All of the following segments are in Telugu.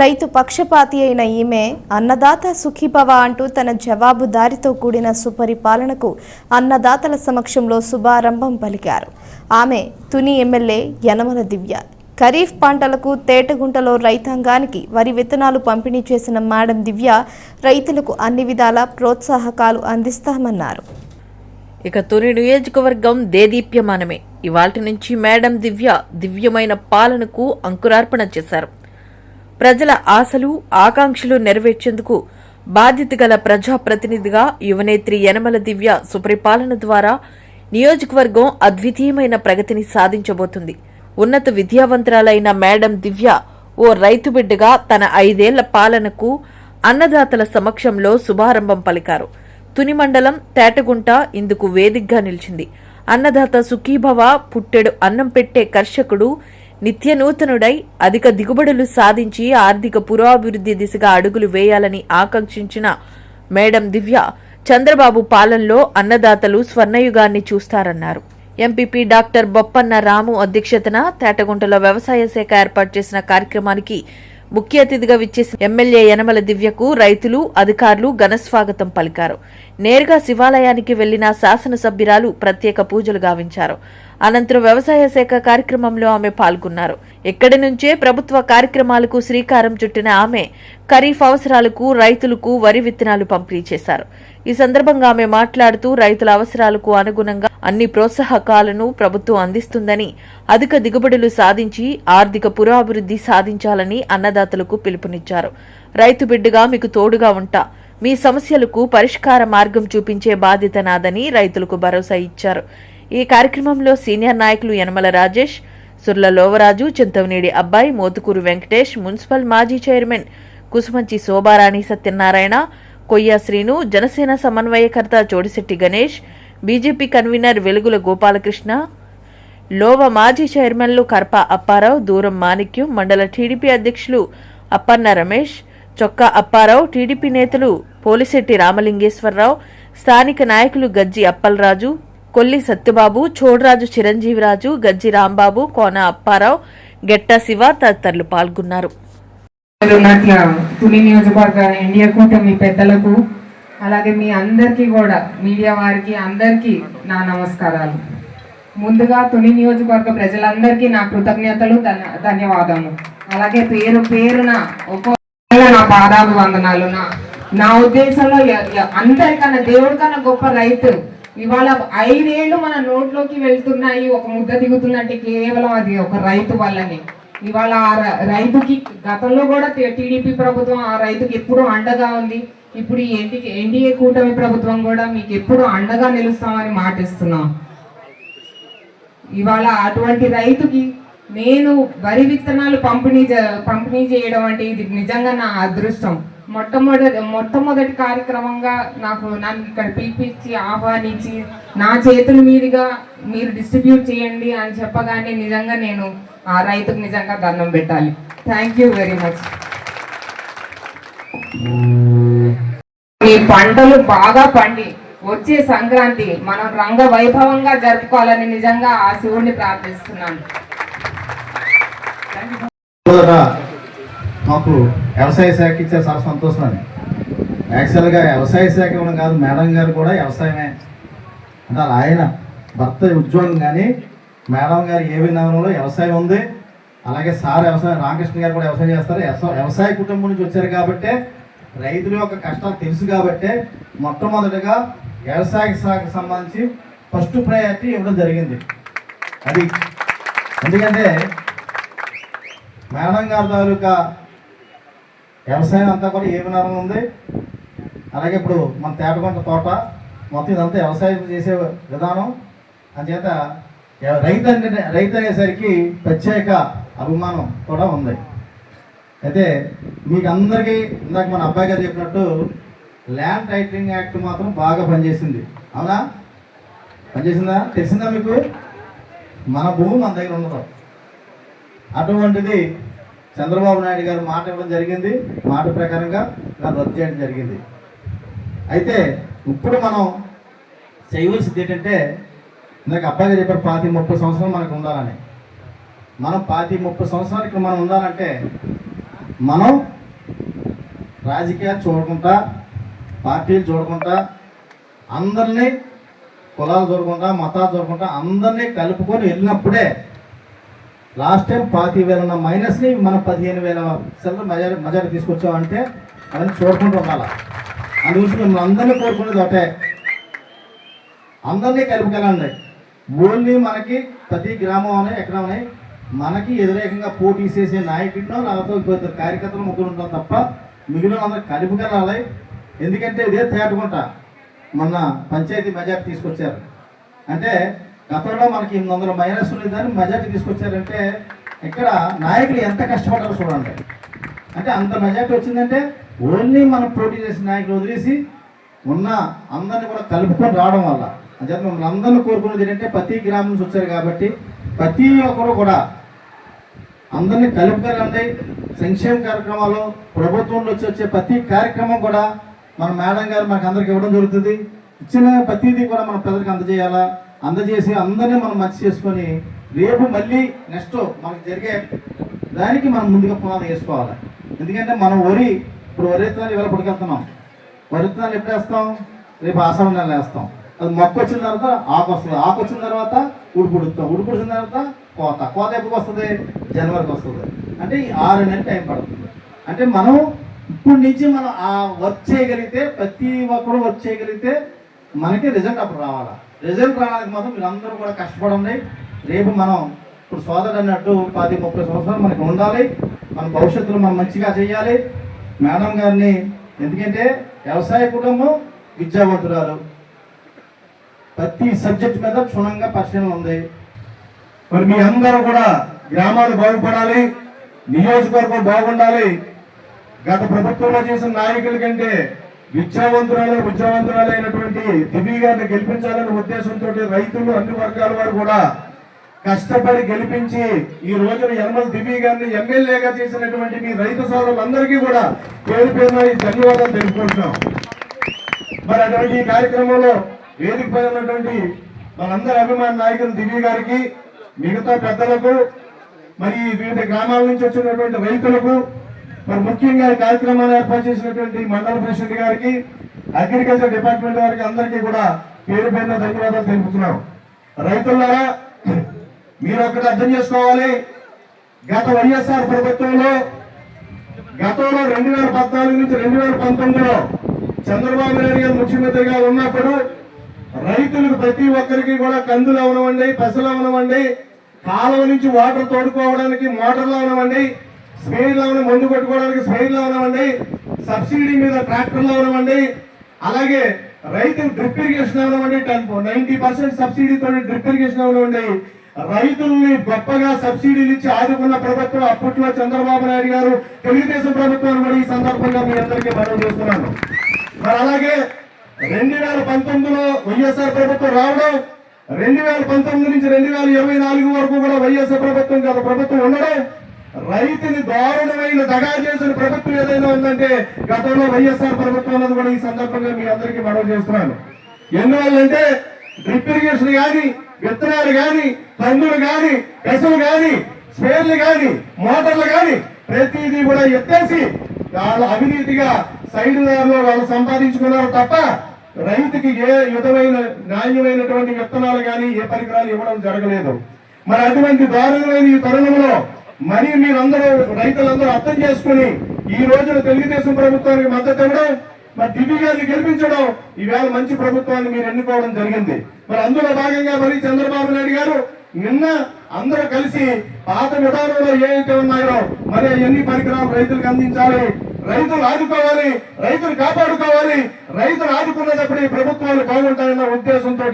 రైతు పక్షపాతి అయిన ఈమె అన్నదాత సుఖీభవ అంటూ తన జవాబుదారితో కూడిన సుపరిపాలనకు అన్నదాతల సమక్షంలో శుభారంభం పలికారు. ఆమె తుని ఎమ్మెల్యే యనమల దివ్య. ఖరీఫ్ పంటలకు తేటగుంటలో రైతాంగానికి వరి విత్తనాలు పంపిణీ చేసిన మేడం దివ్య రైతులకు అన్ని విధాల ప్రోత్సాహకాలు అందిస్తామన్నారు. ఇక తొలి నియోజకవర్గం దేదీప్యమానమే. ఇవాటి నుంచి మేడం దివ్య దివ్యమైన పాలనకు అంకురార్పణ చేశారు. ప్రజల ఆశలు ఆకాంక్షలు నెరవేర్చేందుకు బాధ్యత గల ప్రజాప్రతినిధిగా యువనేత్రి యనమల దివ్య సుపరిపాలన ద్వారా నియోజకవర్గం అద్వితీయమైన ప్రగతిని సాధించబోతుంది. ఉన్నత విద్యావంతురాలైన మేడం దివ్య ఓ రైతు బిడ్డగా తన ఐదేళ్ళ పాలనకు అన్నదాతల సమక్షంలో శుభారంభం పలికారు. తుని మండలం తేటగుంట ఇందుకు వేదికగా నిలిచింది. అన్నదాత సుఖీభవ పుట్టెడు అన్నం పెట్టే కర్షకుడు నిత్యనూతనుడై అధిక దిగుబడులు సాధించి ఆర్థిక పురోభివృద్ధి దిశగా అడుగులు వేయాలని ఆకాంక్షించిన మేడం దివ్య చంద్రబాబు పాలనలో అన్నదాతలు స్వర్ణయుగాన్ని చూస్తారన్నారు. ఎంపీపీ డాక్టర్ బొప్పన్న రాము అధ్యక్షతన తేటగుంటలో వ్యవసాయ శాఖ ఏర్పాటు చేసిన కార్యక్రమానికి ముఖ్య అతిథిగా విచ్చేసిన ఎమ్మెల్యే యనమల దివ్యకు రైతులు అధికారులు ఘనస్వాగతం పలికారు. నేరుగా శివాలయానికి వెళ్ళిన శాసనసభ్యురాలు ప్రత్యేక పూజలు గావించారు. అనంతరం వ్యవసాయ శాఖ కార్యక్రమంలో ఆమె పాల్గొన్నారు. ఇక్కడి నుంచే ప్రభుత్వ కార్యక్రమాలకు శ్రీకారం చుట్టిన ఆమె ఖరీఫ్ అవసరాలకు రైతులకు వరి విత్తనాలు పంపిణీ చేశారు. ఈ సందర్భంగా ఆమె మాట్లాడుతూ రైతుల అవసరాలకు అనుగుణంగా అన్ని ప్రోత్సాహకాలను ప్రభుత్వం అందిస్తుందని అధిక దిగుబడులు సాధించి ఆర్థిక పురాభివృద్ధి సాధించాలని అన్నదాతలకు పిలుపునిచ్చారు. రైతు బిడ్డగా మీకు తోడుగా ఉంటా. మీ సమస్యలకు పరిష్కార మార్గం చూపించే బాధ్యత నాదని రైతులకు భరోసా ఇచ్చారు. ఈ కార్యక్రమంలో సీనియర్ నాయకులు యనమల రాజేష్ సుర్ల లోవరాజు చింతవనేడి అబ్బాయి మోతుకూరు వెంకటేష్ మున్సిపల్ మాజీ చైర్మన్ కుసుమంచి శోభారాణి సత్యనారాయణ కొయ్య శ్రీను జనసేన సమన్వయకర్త చోడిశెట్టి గణేష్ బీజేపీ కన్వీనర్ వెలుగుల గోపాలకృష్ణ లోవ మాజీ చైర్మన్లు కర్ప అప్పారావు దూరం మాణిక్యం మండల టీడీపీ అధ్యక్షులు అప్పన్న రమేష్ చొక్కా అప్పారావు టీడీపీ నేతలు పోలిశెట్టి రామలింగేశ్వరరావు స్థానిక నాయకులు గజ్జి అప్పలరాజు కొల్లి సత్యబాబు చోడరాజు చిరంజీవిరాజు గజ్జి రాంబాబు కోన అప్పారావు గెట్ట శివ తదితరులు పాల్గొన్నారు. ఉన్నట్ల తుని నియోజకవర్గ ఇండియా కూటమి పెద్దలకు అలాగే మీ అందరికీ కూడా మీడియా వారికి అందరికీ నా నమస్కారాలు. ముందుగా తుని నియోజకవర్గ ప్రజలందరికీ నా కృతజ్ఞతలు ధన్యవాదము ధన్యవాదాలు అలాగే పేరు పేరున ఒక నా పాదాభివందనాలు. నా నా ఉద్దేశంలో అందరికన్నా దేవుడికన్నా గొప్ప రైతు. ఇవాళ ఐదేళ్ళు మన నోట్లోకి వెళ్తున్నాయి ఒక ముద్ద దిగుతున్నట్టు కేవలం అది ఒక రైతు వల్లనే. ఇవాళ ఆ రైతుకి గతంలో కూడా టీడీపీ ప్రభుత్వం ఆ రైతుకి ఎప్పుడూ అండగా ఉంది. ఇప్పుడు ఈ ఎన్డీ ఎన్డీఏ కూటమి ప్రభుత్వం కూడా మీకు ఎప్పుడు అండగా నిలుస్తామని మాటిస్తున్నాం. ఇవాళ అటువంటి రైతుకి నేను వరి విత్తనాలు పంపిణీ పంపిణీ చేయడం అంటే ఇది నిజంగా నా అదృష్టం. మొట్టమొదటి మొట్టమొదటి కార్యక్రమంగా నాకు నన్ను ఇక్కడ పిలిపించి ఆహ్వానించి నా చేతుల మీదుగా మీరు డిస్ట్రిబ్యూట్ చేయండి అని చెప్పగానే నిజంగా నేను ఆ రైతుకు నిజంగా దండం పెట్టాలి. థ్యాంక్ యూ వెరీ మచ్ ఈ పంటలు బాగా పండి వచ్చే సంక్రాంతి మనం రంగ వైభవంగా జరుపుకోవాలని నిజంగా ఆ శివుడిని ప్రార్థిస్తున్నాను. మాకు వ్యవసాయ శాఖ ఇచ్చే చాలా సంతోషం అండి యాక్చువల్గా వ్యవసాయ శాఖ ఇవ్వడం కాదు మేడం గారు కూడా వ్యవసాయమే. అంటే అలా ఆయన భర్త ఉద్యోగం కానీ మేడం గారు ఏ విధానంలో వ్యవసాయం ఉంది అలాగే సార్ వ్యవసాయం రామకృష్ణ గారు కూడా వ్యవసాయం చేస్తారు. వ్యవసాయ- వ్యవసాయ కుటుంబం నుంచి వచ్చారు కాబట్టే రైతుల యొక్క కష్టాలు తెలుసు కాబట్టే మొట్టమొదటిగా వ్యవసాయ శాఖకు సంబంధించి ఫస్ట్ ప్రయారిటీ ఇవ్వడం జరిగింది. అది ఎందుకంటే మేడం గారి తాలూకా వ్యవసాయం అంతా కూడా ఏ విధానం ఉంది. అలాగే ఇప్పుడు మన తేటగొంట తోట మొత్తం ఇదంతా వ్యవసాయం చేసే విధానం. అంచేత రైతు అంటే రైతు అనేసరికి ప్రత్యేక అభిమానం కూడా ఉంది. అయితే మీకు అందరికీ ఇందాక మన అబ్బాయి గారు చెప్పినట్టు ల్యాండ్ టైటిలింగ్ యాక్ట్ మాత్రం బాగా పనిచేసింది. అవునా? పనిచేసిందా? తెలిసిందా మీకు? మన భూమి మన దగ్గర ఉండదు. అటువంటిది చంద్రబాబు నాయుడు గారు మాట ఇవ్వడం జరిగింది. మాట ప్రకారంగా దాన్ని రద్దు చేయడం జరిగింది. అయితే ఇప్పుడు మనం చేయవలసింది ఏంటంటే ఇందాక అబ్బాయిగా చెప్పారు పాతి ముప్పై సంవత్సరాలు మనకు ఉండాలని. మనం పాతి ముప్పై సంవత్సరాలు ఇక్కడ మనం ఉండాలంటే మనం రాజకీయాలు చూడకుండా పార్టీలు చూడకుండా అందరినీ కులాలు చూడకుండా మతాలు చూడకుండా అందరినీ కలుపుకొని వెళ్ళినప్పుడే లాస్ట్ టైం పాతి వేల ఉన్న మైనస్ని మనం పదిహేను వేల సెల్లు మెజారి మెజారి తీసుకొచ్చామంటే అవన్నీ చూడకుండా ఉండాలి? అందుగురించి మిమ్మల్ని అందరినీ కోరుకునేది ఒకటే. అందరినీ కలుపుకెళ్ళండి. ఓన్లీ మనకి ప్రతి గ్రామం అని ఎక్కడ ఉన్నాయి మనకి వ్యతిరేకంగా పోటీ చేసే నాయకుడినో లేకపోతే ఇద్దరు కార్యకర్తలు ముగ్గురు ఉంటాం తప్ప మిగిలిన అందరూ కలుపుకెళ్ళాలి ఎందుకంటే ఇదే తేటకుంట మొన్న పంచాయతీ మెజార్టీ తీసుకొచ్చారు. అంటే గతంలో మనకి ఎనిమిది వందల మైనస్ ఉండేదాన్ని మెజార్టీ తీసుకొచ్చారంటే ఇక్కడ నాయకులు ఎంత కష్టపడ్డారో చూడండి. అంటే అంత మెజార్టీ వచ్చిందంటే ఓన్లీ మనం పోటీ చేసిన నాయకులు వదిలేసి ఉన్న అందరిని కూడా కలుపుకొని రావడం వల్ల. అంటే మిమ్మల్ని అందరిని కోరుకునేది ఏంటంటే ప్రతి గ్రామం నుంచి వచ్చారు కాబట్టి ప్రతి ఒక్కరు కూడా అందరినీ కలుపుకెళ్ళండి సంక్షేమ కార్యక్రమాలు ప్రభుత్వంలో వచ్చి వచ్చే ప్రతి కార్యక్రమం కూడా మన మేడం గారు మనకు అందరికి ఇవ్వడం జరుగుతుంది. ఇచ్చిన ప్రతిదీ కూడా మన ప్రజలకు అందజేయాలా? అందజేసి అందరినీ మనం మంచి చేసుకొని రేపు మళ్ళీ నెక్స్ట్ మనకు జరిగే దానికి మనం ముందుగా పునాది వేసుకోవాలి? ఎందుకంటే మనం వరి ఇప్పుడు వరి విత్తనాలు ఇవాళ పుట్టుకెళ్తున్నాం. వరి విత్తనాలు ఎప్పుడు వేస్తాం? రేపు ఆషాఢ నెల వేస్తాం. అది మొక్క వచ్చిన తర్వాత ఆకు వస్తుంది. ఆకు వచ్చిన తర్వాత ఉడుపుడుతాం ఉడుపుడిన తర్వాత కోత. కోత ఎప్పుడు వస్తుంది? జనవరికి వస్తుంది. అంటే ఈ ఆరు నెలలు టైం పడుతుంది. అంటే మనం ఇప్పటి నుంచి మనం ఆ వర్క్ చేయగలిగితే ప్రతి ఒక్కరు వర్క్ చేయగలిగితే మనకి రిజల్ట్ అప్పుడు రావాలా? రిజల్ట్ రావడానికి మాత్రం మీరు అందరూ కూడా కష్టపడండి. రేపు మనం ఇప్పుడు సోదరుడు అన్నట్టు పది ముప్పై సంవత్సరాలు మనకు ఉండాలి. మన భవిష్యత్తులో మనం మంచిగా చేయాలి. మేడం గారిని ఎందుకంటే వ్యవసాయ కుటుంబం విద్యావంతురాలు. ప్రతి సబ్జెక్ట్ మీద క్షుణ్ణంగా పరిశీలన ఉంది. మరి మీ అందరూ కూడా గ్రామాలు బాగుపడాలి నియోజకవర్గం బాగుండాలి. గత ప్రభుత్వంలో చేసిన నాయకుల కంటే విద్యావంతురాలు విద్యావంతురాలు అయినటువంటి దివి గారిని గెలిపించాలనే ఉద్దేశంతో రైతులు అన్ని వర్గాల వారు కూడా కష్టపడి గెలిపించి ఈ రోజున యనమల దివి గారిని ఎమ్మెల్యేగా చేసినటువంటి మీ రైతు సోదరులందరికీ కూడా పేరు పేరున ఈ ధన్యవాదాలు తెలుపుకుంటున్నాం. మరి అటువంటి ఈ కార్యక్రమంలో వేదిక పై ఉన్నటువంటి మనందరి అభిమాన నాయకులు దివ్య గారికి మిగతా పెద్దలకు మరి వివిధ గ్రామాల నుంచి వచ్చినటువంటి రైతులకు మరి ముఖ్యంగా కార్యక్రమాన్ని ఏర్పాటు చేసినటువంటి మండల ప్రెసిడెంట్ గారికి అగ్రికల్చర్ డిపార్ట్మెంట్ వారికి అందరికీ కూడా పేరు పేరున ధన్యవాదాలు తెలుపుతున్నాం రైతులారా మీరు ఒకటి అర్థం చేసుకోవాలి. గత వైఎస్ఆర్ ప్రభుత్వంలో గతంలో రెండు వేల పద్నాలుగు నుంచి రెండు వేల పంతొమ్మిదిలో చంద్రబాబు నాయుడు గారు ముఖ్యమంత్రిగా ఉన్నప్పుడు రైతులకు ప్రతి ఒక్కరికి కూడా కందులు అవనవండి పెసలు అవనవండి కాలువ నుంచి వాటర్ తోడుకోవడానికి మోటార్లు అవనవండి స్ప్రేర్లు అవన మందు కొట్టుకోవడానికి స్ప్రేర్లు అవనవండి సబ్సిడీ మీద ట్రాక్టర్లు అవనవండి అలాగే రైతు డ్రిప్ ఇరిగేషన్ అవనవండి నైన్టీ పర్సెంట్ సబ్సిడీతో డ్రిప్ ఇరిగేషన్ అవనవండి రైతుల్ని గొప్పగా సబ్సిడీలు ఇచ్చి ఆదుకున్న ప్రభుత్వం అప్పట్లో చంద్రబాబు నాయుడు గారు తెలుగుదేశం ప్రభుత్వాన్ని కూడా ఈ సందర్భంగా మీ అందరికీ మనం చేస్తున్నాను మరి అలాగే రెండు వేల పంతొమ్మిదిలో వైఎస్ఆర్ ప్రభుత్వం రావడం రెండు వేల పంతొమ్మిది నుంచి రెండు వేల ఇరవై నాలుగు వరకు కూడా వైఎస్ఆర్ ప్రభుత్వం గత ప్రభుత్వం ఉండడం రైతుని దారుణమైన దగా చేసిన ప్రభుత్వం ఏదైనా ఉందంటే గతంలో వైఎస్ఆర్ ప్రభుత్వం అన్నది కూడా ఈ సందర్భంగా మీ అందరికీ మనవి చేస్తున్నాను. ఎందువల్లంటే డ్రిప్ ఇరిగేషన్ కానీ విత్తనాలు కానీ కందులు కానీ పెసలు కానీ స్పేర్లు కానీ మోటార్లు కానీ ప్రతిదీ కూడా ఎత్తేసి వాళ్ళు అవినీతిగా సైడ్ దారిలో వాళ్ళు సంపాదించుకున్నారు తప్ప రైతుకి ఏ విధమైన నాణ్యమైనటువంటి విత్తనాలు కానీ ఏ పరికరాలు ఇవ్వడం జరగలేదు. మరి అటువంటి దారుణమైన ఈ తరుణంలో మరి మీరందరూ రైతులందరూ అర్థం చేసుకుని ఈ రోజున తెలుగుదేశం ప్రభుత్వానికి మద్దతు ఇవ్వడం మరి దివ్య గారిని గెలిపించడం ఈవేళ మంచి ప్రభుత్వాన్ని మీరు ఎన్నుకోవడం జరిగింది. మరి అందులో భాగంగా మరి చంద్రబాబు నాయుడు గారు నిన్న అందరూ కలిసి పాత విధానంలో ఏవైతే ఉన్నాయో మరి ఎన్ని పరికరాలు రైతులకు అందించాలి? రైతులు ఆదుకోవాలి రైతులు కాపాడుకోవాలి రైతులు ఆదుకున్నప్పుడు ఈ ప్రభుత్వాలు బాగుంటాయన్న ఉద్దేశంతో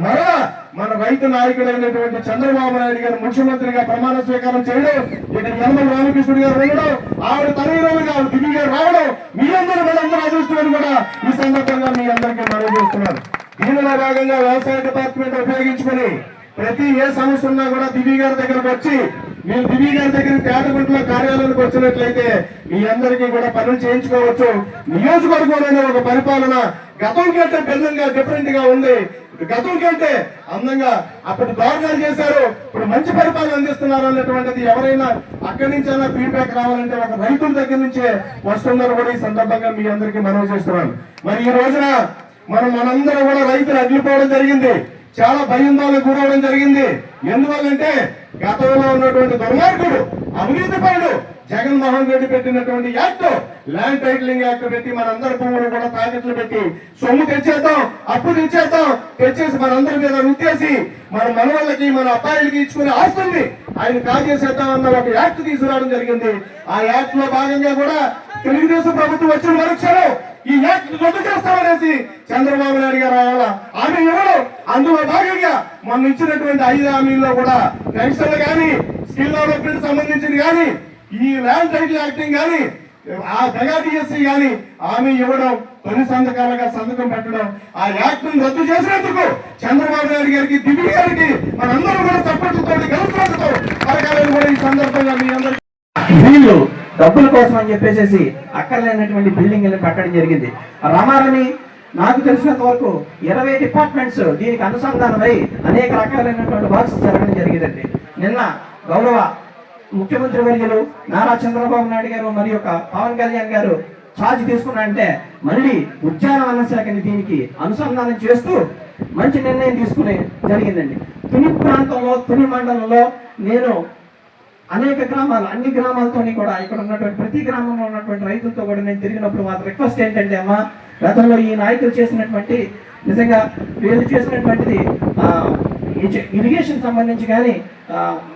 మరలా మన రైతు నాయకుడైనటువంటి చంద్రబాబు నాయుడు గారు ముఖ్యమంత్రిగా ప్రమాణ స్వీకారం చేయడం ఇక్కడ యనమల రామకృష్ణుడు గారు వెళ్ళడం ఆవిడ తనయురాలుగా ఆవిడ దివ్య గారు రావడం మీ అందరూ మనందరూ అదృష్టమని కూడా ఈ సందర్భంగా మీ అందరికీ మనవి చేస్తున్నారు దీనిలో భాగంగా వ్యవసాయ డిపార్ట్మెంట్ ఉపయోగించుకుని ప్రతి ఏ సమస్య ఉన్నా కూడా దివి గారి దగ్గరకు వచ్చి మీరు దివి గారి దగ్గర తేటగుంటలో కార్యాలయానికి వచ్చినట్లయితే మీ అందరికీ కూడా పనులు చేయించుకోవచ్చు. నియోజకవర్గంలోనే ఒక పరిపాలన గతం కంటే భిన్నంగా డిఫరెంట్గా ఉంది. గతం కంటే అందంగా అప్పుడు దారుణాలు చేశారు. ఇప్పుడు మంచి పరిపాలన అందిస్తున్నారు అన్నటువంటిది ఎవరైనా అక్కడి నుంచి అయినా ఫీడ్బ్యాక్ రావాలంటే ఒక రైతుల దగ్గర నుంచే వస్తున్నారు కూడా ఈ సందర్భంగా మీ అందరికీ మనవి చేస్తున్నాను. మరి ఈ రోజున మనం మనందరం కూడా రైతులు అడ్లిపోవడం జరిగింది. చాలా భయం భయందాలకు గురవడం జరిగింది. ఎందువల్లంటే గతంలో ఉన్నటువంటి దుర్మార్గుడు అవినీతి పరుడు జగన్మోహన్ రెడ్డి పెట్టినటువంటి యాక్ట్ ల్యాండ్ టైటిలింగ్ యాక్ట్ పెట్టి మనందరి భూములు కూడా తాకట్లు పెట్టి సొమ్ము తెచ్చేద్దాం అప్పు తెచ్చేద్దాం తెచ్చేసి మనందరి మీద రుద్దేసి మన మనవాళ్ళకి మన అబ్బాయిలకి ఇచ్చుకునే ఆస్తుంది ఆయన కాజేసేద్దాం అన్న ఒక యాక్ట్ తీసుకురావడం జరిగింది. ఆ యాక్ట్లో భాగంగా కూడా తెలుగుదేశం ప్రభుత్వం వచ్చిన మరుక్షణం ఈ యాక్ట్ రద్దు చేస్తామనేసి చంద్రబాబు నాయుడు గారు ఆమె ఎవరు అందులో భాగంగా మొన్న ఇచ్చినటువంటి ఐదు హామీల్లో కూడా పెన్షన్లు కానీ స్కిల్ డెవలప్మెంట్ సంబంధించింది కానీ ఈ ల్యాండ్ టైటిల్ యాక్టింగ్ కానీ ఆ దగా డిఎస్సి కానీ హామీ ఇవ్వడం తొలి సంతకాలుగా సంతకం పెట్టడం ఆ యాక్ట్ రద్దు చేసినందుకు చంద్రబాబు నాయుడు గారికి దిగుడు గారికి మనందరం కూడా చప్పట్లతో గెలుపులతో కూడా ఈ సందర్భంగా మీ అందరికీ వీళ్ళు డబ్బుల కోసం అని చెప్పేసి అక్కర్లేనటువంటి బిల్డింగ్లను కట్టడం జరిగింది. రామారని నాకు తెలిసినంత వరకు ఇరవై డిపార్ట్మెంట్స్ దీనికి అనుసంధానమై అనేక రకాలైనటువంటి వర్క్స్ జరగడం జరిగిందండి. నిన్న గౌరవ ముఖ్యమంత్రి వర్యులు నారా చంద్రబాబు నాయుడు గారు మరి యొక్క పవన్ కళ్యాణ్ గారు ఛార్జ్ తీసుకున్నారంటే మళ్ళీ ఉద్యానవన శాఖని దీనికి అనుసంధానం చేస్తూ మంచి నిర్ణయం తీసుకునే జరిగిందండి. తుని ప్రాంతంలో తుని మండలంలో నేను అనేక గ్రామాలు అన్ని గ్రామాలతోని కూడా ఇక్కడ ఉన్నటువంటి ప్రతి గ్రామంలో ఉన్నటువంటి రైతులతో కూడా నేను తిరిగినప్పుడు మాకు రిక్వెస్ట్ ఏంటంటే అమ్మా గతంలో ఈ నాయకులు చేసినటువంటి నిజంగా వీళ్ళు చేసినటువంటిది ఇరిగేషన్ సంబంధించి కానీ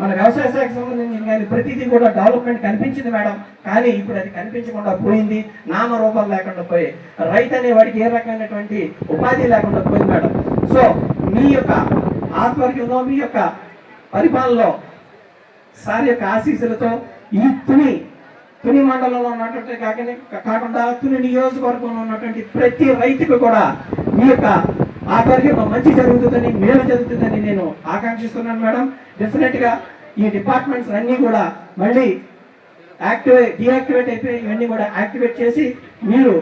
మన వ్యవసాయ శాఖకు సంబంధించి కానీ ప్రతిదీ కూడా డెవలప్మెంట్ కనిపించింది మేడం. కానీ ఇప్పుడు అది కనిపించకుండా పోయింది. నామరూపాలు లేకుండా పోయి రైతు అనే వాడికి ఏ రకమైనటువంటి ఉపాధి లేకుండా పోయింది మేడం. సో మీ యొక్క ఆధ్వర్యంలో మీ యొక్క పరిపాలనలో సార్ యొక్క ఆశీస్సులతో ఈ తుని తుని మండలంలో ఉన్నటువంటి కాకనే కాకుండా తుని నియోజకవర్గంలో ఉన్నటువంటి ప్రతి రైతుకు కూడా మీ యొక్క ఆధ్వర్యంలో మంచి జరుగుతుందని మేలు జరుగుతుందని నేను ఆకాంక్షిస్తున్నాను మేడం. డెఫినెట్గా ఈ డిపార్ట్మెంట్స్ అన్ని కూడా మళ్ళీ యాక్టివేట్ డియాక్టివేట్ అయిపోయి ఇవన్నీ కూడా యాక్టివేట్ చేసి మీరు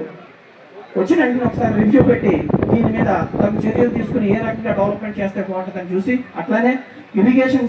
వచ్చిన వెంటనే ఒకసారి రివ్యూ పెట్టి దీని మీద తగు చర్యలు తీసుకుని ఏ రకంగా డెవలప్మెంట్ చేస్తే బాగుంటుందని చూసి అట్లానే ఇరిగేషన్